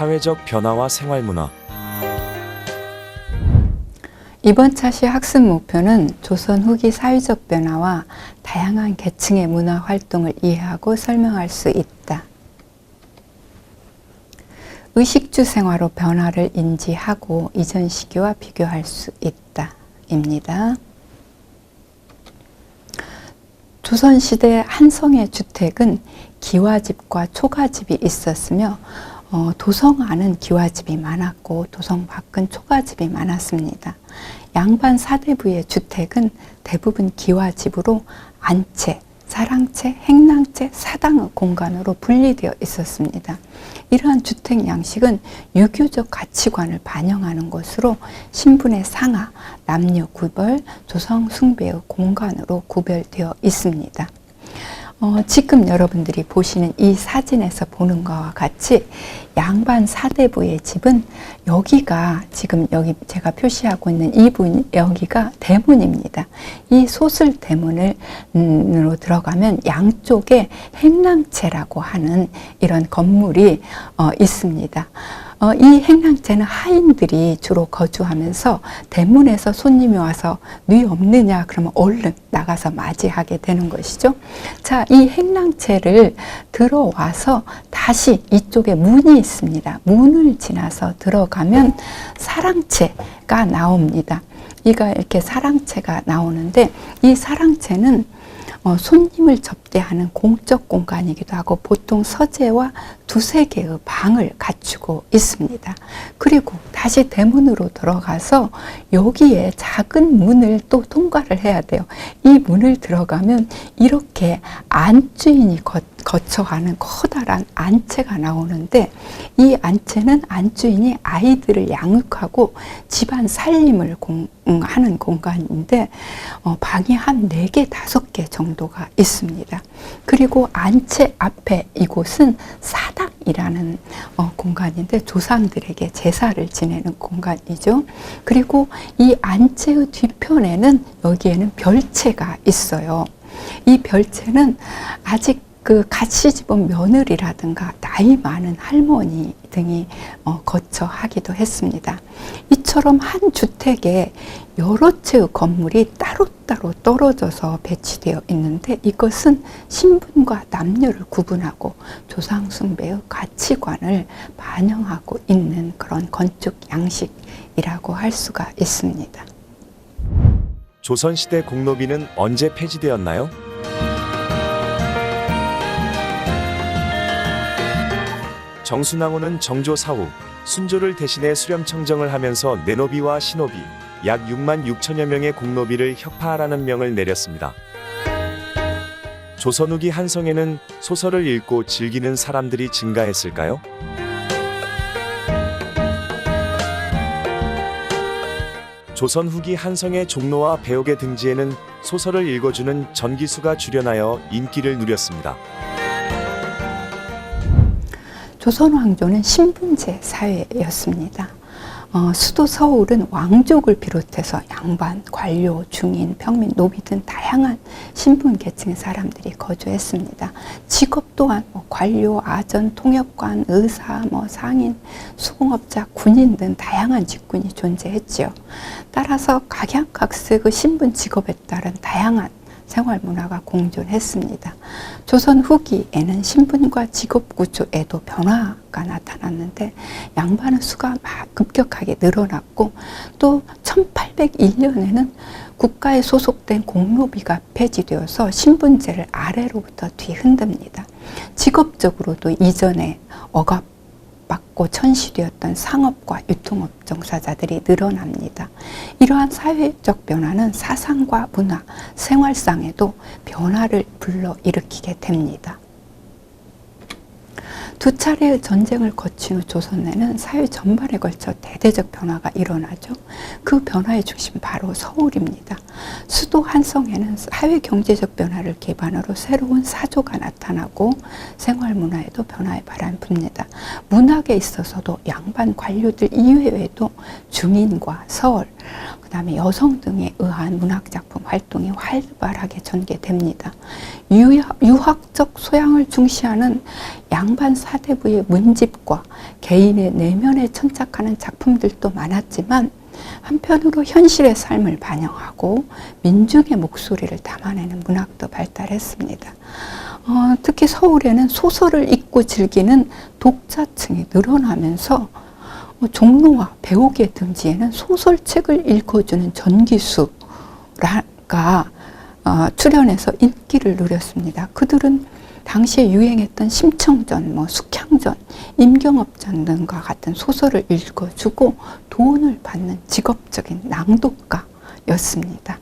사회적 변화와 생활문화 이번 차시 학습 목표는 조선 후기 사회적 변화와 다양한 계층의 문화 활동을 이해하고 설명할 수 있다. 의식주 생활로 변화를 인지하고 이전 시기와 비교할 수 있다. 입니다. 조선시대 한성의 주택은 기와집과 초가집이 있었으며 어, 도성 안은 기와집이 많았고 도성 밖은 초가집이 많았습니다. 양반 사대부의 주택은 대부분 기와집으로 안채, 사랑채, 행랑채, 사당의 공간으로 분리되어 있었습니다. 이러한 주택 양식은 유교적 가치관을 반영하는 것으로 신분의 상하, 남녀 구별, 조성 숭배의 공간으로 구별되어 있습니다. 어, 지금 여러분들이 보시는 이 사진에서 보는 것과 같이 양반 사대부의 집은 여기가 지금 여기 제가 표시하고 있는 이 분 여기가 대문입니다. 이 소슬 대문으로 들어가면 양쪽에 행랑채라고 하는 이런 건물이 어, 있습니다. 어, 이 행랑채는 하인들이 주로 거주하면서 대문에서 손님이 와서 뉘 없느냐 그러면 얼른 나가서 맞이하게 되는 것이죠. 자, 이 행랑채를 들어와서 다시 이쪽에 문이 있습니다. 문을 지나서 들어가면 사랑채가 나옵니다. 이가 이렇게 사랑채가 나오는데 이 사랑채는 어, 손님을 접대하는 공적 공간이기도 하고 보통 서재와 두세 개의 방을 갖추고 있습니다. 그리고 다시 대문으로 들어가서 여기에 작은 문을 또 통과를 해야 돼요. 이 문을 들어가면 이렇게 안주인이 거, 거쳐가는 커다란 안채가 나오는데 이 안채는 안주인이 아이들을 양육하고 집안 살림을 공, 음, 하는 공간인데 어, 방이 한네개 다섯 개 정도가 있습니다. 그리고 안채 앞에 이곳은 사당이라는 어, 공간인데 조상들에게 제사를 지내는 공간이죠. 그리고 이 안채의 뒤편에는 여기에는 별채가 있어요. 이 별채는 아직 그 같이 집은 며느리라든가 나이 많은 할머니 등이 어, 거쳐 하기도 했습니다. 이처럼 한 주택에 여러 채의 건물이 따로따로 떨어져서 배치되어 있는데 이것은 신분과 남녀를 구분하고 조상숭배의 가치관을 반영하고 있는 그런 건축 양식이라고 할 수가 있습니다. 조선시대 공노비는 언제 폐지되었나요? 정순왕후는 정조 사후 순조를 대신해 수렴청정을 하면서 내노비와 신호비 약 6만 6천여 명의 공노비를 혁파하라는 명을 내렸습니다. 조선 후기 한성에는 소설을 읽고 즐기는 사람들이 증가했을까요? 조선 후기 한성의 종로와 배옥의 등지에는 소설을 읽어주는 전기수가 출연하여 인기를 누렸습니다. 조선 왕조는 신분제 사회였습니다. 어, 수도 서울은 왕족을 비롯해서 양반, 관료, 중인, 평민, 노비 등 다양한 신분 계층의 사람들이 거주했습니다. 직업 또한 뭐 관료, 아전, 통역관, 의사, 뭐 상인, 수공업자, 군인 등 다양한 직군이 존재했지요. 따라서 각양각색의 신분 직업에 따른 다양한 생활 문화가 공존했습니다. 조선 후기에는 신분과 직업 구조에도 변화가 나타났는데 양반의 수가 급격하게 늘어났고 또 1801년에는 국가에 소속된 공로비가 폐지되어서 신분제를 아래로부터 뒤흔듭니다. 직업적으로도 이전에 억압 받고 천시되었던 상업과 유통업 종사자들이 늘어납니다. 이러한 사회적 변화는 사상과 문화, 생활상에도 변화를 불러일으키게 됩니다. 두 차례의 전쟁을 거친 후 조선에는 사회 전반에 걸쳐 대대적 변화가 일어나죠. 그 변화의 중심 바로 서울입니다. 수도 한성에는 사회 경제적 변화를 기반으로 새로운 사조가 나타나고 생활 문화에도 변화의 바람이 붑니다. 문학에 있어서도 양반 관료들 이외에도 중인과 서울, 그 다음에 여성 등에 의한 문학작품 활동이 활발하게 전개됩니다. 유학, 유학적 소양을 중시하는 양반 사대부의 문집과 개인의 내면에 천착하는 작품들도 많았지만 한편으로 현실의 삶을 반영하고 민중의 목소리를 담아내는 문학도 발달했습니다. 어, 특히 서울에는 소설을 읽고 즐기는 독자층이 늘어나면서 어, 종로와 배우계 등지에는 소설책을 읽어주는 전기수가 어, 출연해서 인기를 누렸습니다. 그들은 당시에 유행했던 심청전, 뭐 숙향전, 임경업전 등과 같은 소설을 읽어주고 돈을 받는 직업적인 낭독가였습니다.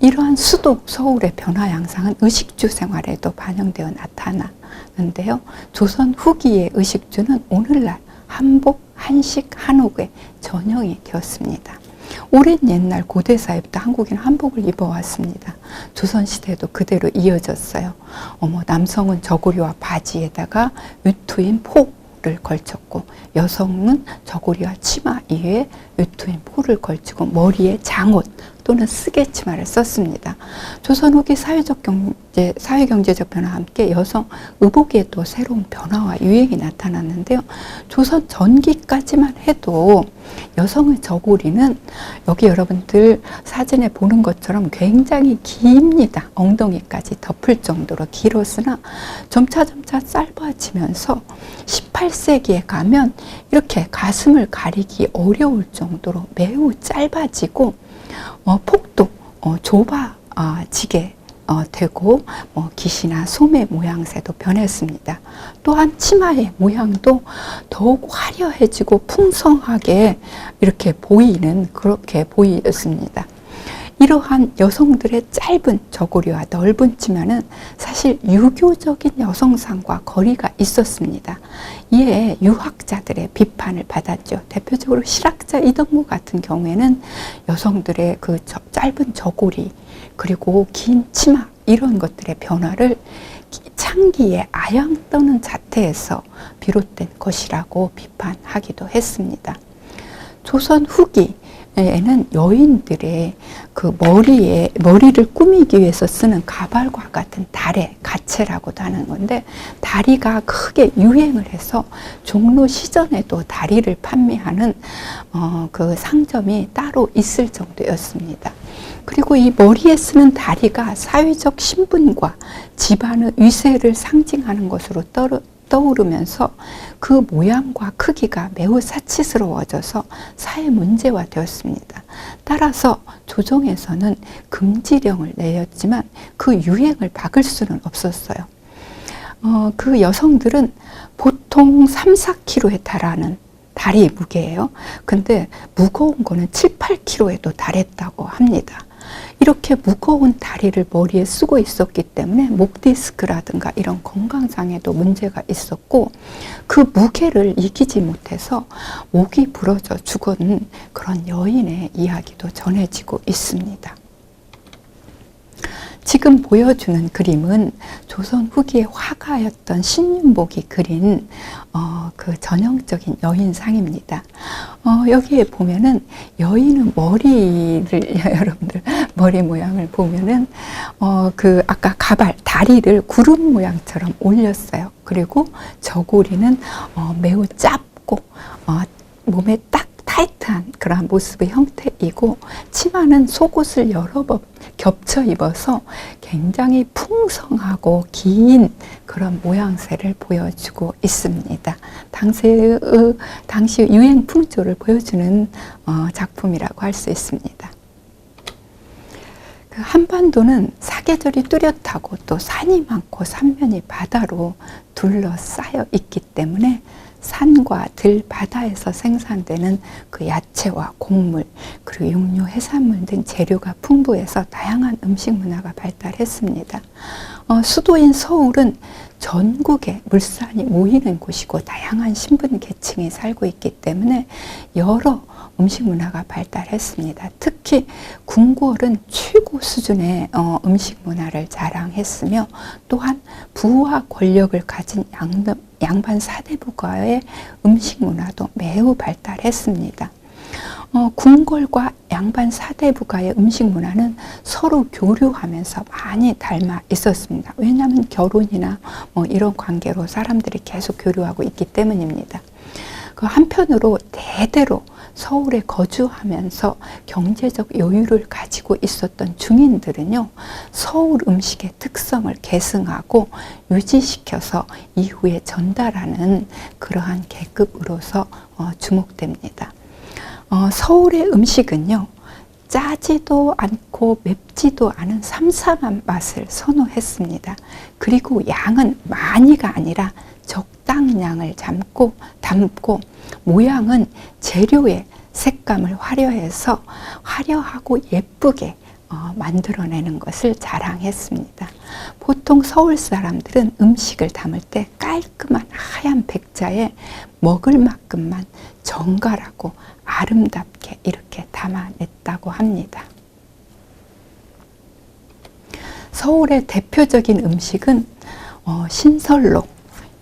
이러한 수도 서울의 변화 양상은 의식주 생활에도 반영되어 나타나는데요. 조선 후기의 의식주는 오늘날 한복, 한식, 한옥의 전형이 되었습니다. 오랜 옛날 고대사회부터 한국인은 한복을 입어왔습니다. 조선시대에도 그대로 이어졌어요. 어머, 남성은 저고리와 바지에다가 외투인 포를 걸쳤고, 여성은 저고리와 치마 이외에 외투인 포를 걸치고, 머리에 장옷 또는 쓰개 치마를 썼습니다. 조선 후기 사회적 경제, 사회경제적 변화와 함께 여성 의복에도 새로운 변화와 유행이 나타났는데요. 조선 전기까지만 해도 여성의 저고리는 여기 여러분들 사진에 보는 것처럼 굉장히 깁니다. 엉덩이까지 덮을 정도로 길었으나 점차점차 짧아지면서 18세기에 가면 이렇게 가슴을 가리기 어려울 정도로 매우 짧아지고 어, 폭도 어, 좁아지게 어, 되고 뭐 기시나 소매 모양새도 변했습니다. 또한 치마의 모양도 더욱 화려해지고 풍성하게 이렇게 보이는 그렇게 보였습니다. 이러한 여성들의 짧은 저고리와 넓은 치마는 사실 유교적인 여성상과 거리가 있었습니다. 이에 유학자들의 비판을 받았죠. 대표적으로 실학자 이덕무 같은 경우에는 여성들의 그 저- 짧은 저고리 그리고 긴 치마 이런 것들의 변화를 창기의 아양 떠는 자태에서 비롯된 것이라고 비판하기도 했습니다. 조선 후기 에는 여인들의 그 머리에 머리를 꾸미기 위해서 쓰는 가발과 같은 다래 가채라고도 하는 건데 다리가 크게 유행을 해서 종로 시전에도 다리를 판매하는 어, 그 상점이 따로 있을 정도였습니다. 그리고 이 머리에 쓰는 다리가 사회적 신분과 집안의 위세를 상징하는 것으로 떠, 떠오르면서 그 모양과 크기가 매우 사치스러워져서 사회 문제화 되었습니다. 따라서 조정에서는 금지령을 내렸지만 그 유행을 막을 수는 없었어요. 어, 그 여성들은 보통 3, 4kg에 달하는 다리 무게예요. 근데 무거운 거는 7, 8kg에도 달했다고 합니다. 이렇게 무거운 다리를 머리에 쓰고 있었기 때문에 목 디스크라든가 이런 건강상에도 문제가 있었고 그 무게를 이기지 못해서 목이 부러져 죽은 그런 여인의 이야기도 전해지고 있습니다. 지금 보여주는 그림은 조선 후기의 화가였던 신윤복이 그린 어, 그 전형적인 여인상입니다. 어, 여기에 보면은 여인은 머리를 여러분들 머리 모양을 보면은 어, 그 아까 가발 다리를 구름 모양처럼 올렸어요. 그리고 저고리는 어, 매우 짧고 어, 몸에 딱 타이트한 그러한 모습의 형태이고 치마는 속옷을 여러 번 겹쳐 입어서 굉장히 풍성하고 긴 그런 모양새를 보여주고 있습니다. 당시의 당시 유행 풍조를 보여주는 어, 작품이라고 할 수 있습니다. 그 한반도는 사계절이 뚜렷하고 또 산이 많고 산면이 바다로 둘러싸여 있기 때문에 산과 들 바다에서 생산되는 그 야채와 곡물 그리고 육류 해산물 등 재료가 풍부해서 다양한 음식 문화가 발달했습니다. 어, 수도인 서울은 전국에 물산이 모이는 곳이고 다양한 신분 계층이 살고 있기 때문에 여러 음식 문화가 발달했습니다. 특히 궁궐은 최고 수준의 어, 음식 문화를 자랑했으며 또한 부와 권력을 가진 양반 사대부가의 음식 문화도 매우 발달했습니다. 어, 궁궐과 양반 사대부가의 음식 문화는 서로 교류하면서 많이 닮아 있었습니다. 왜냐하면 결혼이나 뭐 이런 관계로 사람들이 계속 교류하고 있기 때문입니다. 그 한편으로 대대로 서울에 거주하면서 경제적 여유를 가지고 있었던 중인들은요, 서울 음식의 특성을 계승하고 유지시켜서 이후에 전달하는 그러한 계급으로서 어, 주목됩니다. 어, 서울의 음식은요, 짜지도 않고 맵지도 않은 삼삼한 맛을 선호했습니다. 그리고 양은 많이가 아니라 적당량을 담고, 담고 모양은 재료의 색감을 화려해서 화려하고 예쁘게 어, 만들어내는 것을 자랑했습니다. 보통 서울 사람들은 음식을 담을 때 깔끔한 하얀 백자에 먹을 만큼만 정갈하고 아름답게 이렇게 담아냈다고 합니다. 서울의 대표적인 음식은 어, 신설로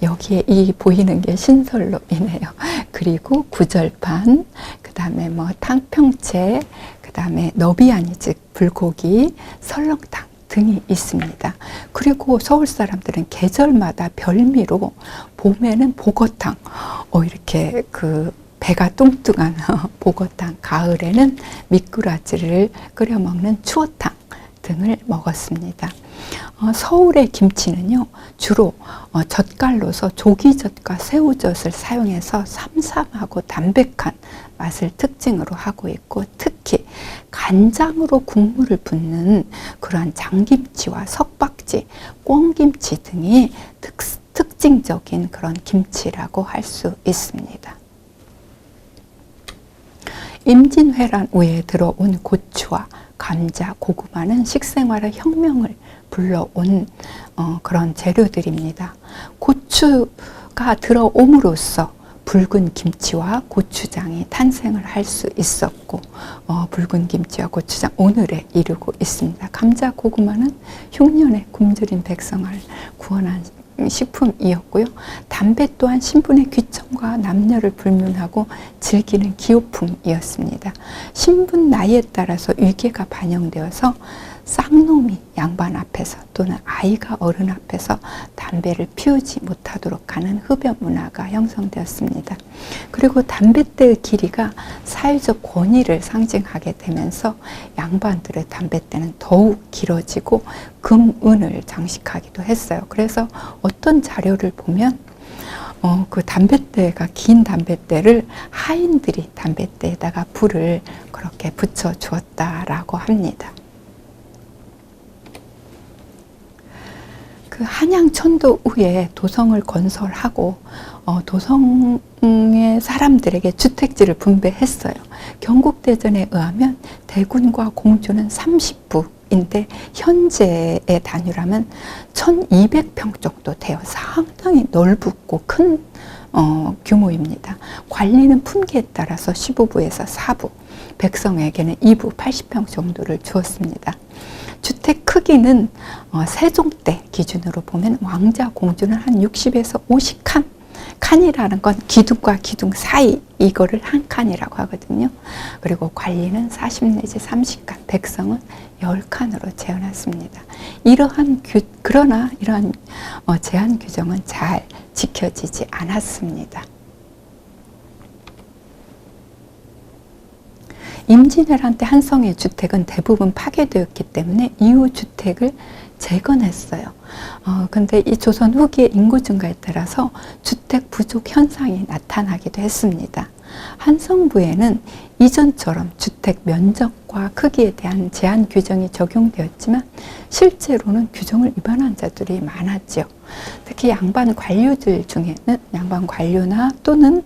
여기에 이 보이는 게 신설로이네요. 그리고 구절판, 그 다음에 뭐 탕평채, 그 다음에 너비아니 즉 불고기, 설렁탕 등이 있습니다. 그리고 서울 사람들은 계절마다 별미로 봄에는 보거탕, 어 이렇게 그 배가 뚱뚱한 보거탕, 가을에는 미꾸라지를 끓여 먹는 추어탕 등을 먹었습니다. 어, 서울의 김치는요, 주로 어, 젓갈로서 조기젓과 새우젓을 사용해서 삼삼하고 담백한 맛을 특징으로 하고 있고, 특히 간장으로 국물을 붓는 그러한 장김치와 석박지, 꽁김치 등이 특, 특징적인 그런 김치라고 할 수 있습니다. 임진왜란 후에 들어온 고추와 감자, 고구마는 식생활의 혁명을 불러온 어, 그런 재료들입니다. 고추가 들어옴으로써 붉은 김치와 고추장이 탄생을 할 수 있었고 어, 붉은 김치와 고추장 오늘에 이르고 있습니다. 감자, 고구마는 흉년에 굶주린 백성을 구원한 식품이었고요. 담배 또한 신분의 귀천과 남녀를 불문하고 즐기는 기호품이었습니다. 신분 나이에 따라서 위계가 반영되어서 쌍놈이 양반 앞에서 또는 아이가 어른 앞에서 담배를 피우지 못하도록 하는 흡연 문화가 형성되었습니다. 그리고 담뱃대의 길이가 사회적 권위를 상징하게 되면서 양반들의 담뱃대는 더욱 길어지고 금은을 장식하기도 했어요. 그래서 어떤 자료를 보면 어, 그 담뱃대가 긴 담뱃대를 하인들이 담뱃대에다가 불을 그렇게 붙여 주었다라고 합니다. 그 한양 천도 후에 도성을 건설하고 어, 도성의 사람들에게 주택지를 분배했어요. 경국대전에 의하면 대군과 공주는 30부인데 현재의 단위라면 1200평 정도 돼요. 상당히 넓고 큰 어, 규모입니다. 관리는 품기에 따라서 15부에서 4부, 백성에게는 2부 80평 정도를 주었습니다. 주택 크기는 어, 세종 때 기준으로 보면 왕자 공주는 한 60에서 50칸 칸이라는 건 기둥과 기둥 사이 이거를 한 칸이라고 하거든요. 그리고 관리는 40 내지 30칸, 백성은 10칸으로 재어놨습니다. 이러한 규, 그러나 이러한 어, 제한 규정은 잘 지켜지지 않았습니다. 임진왜란 때 한성의 주택은 대부분 파괴되었기 때문에 이후 주택을 재건했어요. 어, 근데 이 조선 후기의 인구 증가에 따라서 주택 부족 현상이 나타나기도 했습니다. 한성부에는 이전처럼 주택 면적과 크기에 대한 제한 규정이 적용되었지만 실제로는 규정을 위반한 자들이 많았죠. 특히 양반 관료들 중에는 양반 관료나 또는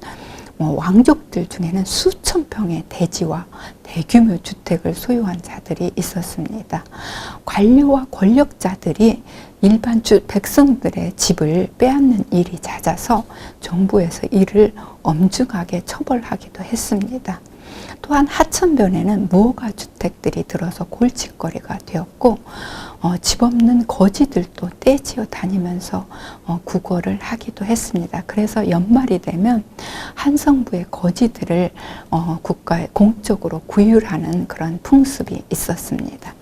뭐 왕족들 중에는 수천 평의 대지와 대규모 주택을 소유한 자들이 있었습니다. 관료와 권력자들이 일반 주 백성들의 집을 빼앗는 일이 잦아서 정부에서 이를 엄중하게 처벌하기도 했습니다. 또한 하천변에는 무허가 주택들이 들어서 골칫거리가 되었고 어, 집 없는 거지들도 떼지어 다니면서 어, 구걸을 하기도 했습니다. 그래서 연말이 되면 한성부의 거지들을 어, 국가에 공적으로 구휼하는 그런 풍습이 있었습니다.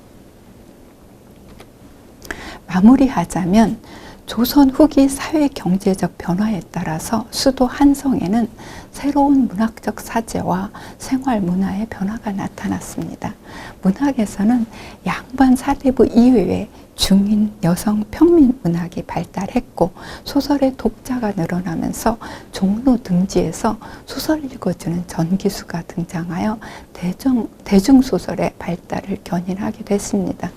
마무리하자면 조선 후기 사회 경제적 변화에 따라서 수도 한성에는 새로운 문학적 사제와 생활 문화의 변화가 나타났습니다. 문학에서는 양반 사대부 이외에 중인, 여성, 평민 문학이 발달했고 소설의 독자가 늘어나면서 종로 등지에서 소설 읽어주는 전기수가 등장하여 대중, 대중소설의 발달을 견인하기도 했습니다.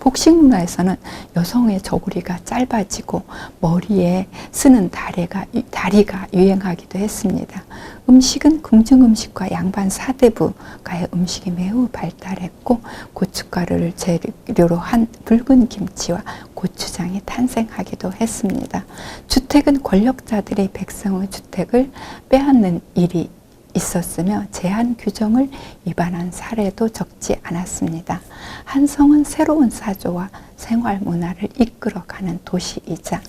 복식 문화에서는 여성의 저고리가 짧아지고 머리에 쓰는 다리가, 다리가 유행하기도 했습니다. 음식은 궁중 음식과 양반 사대부가의 음식이 매우 발달했고 고춧가루를 재료로 한 붉은 김치와 고추장이 탄생하기도 했습니다. 주택은 권력자들의 백성의 주택을 빼앗는 일이 있었으며 제한 규정을 위반한 사례도 적지 않았습니다. 한성은 새로운 사조와 생활 문화를 이끌어가는 도시이자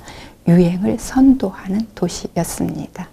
유행을 선도하는 도시였습니다.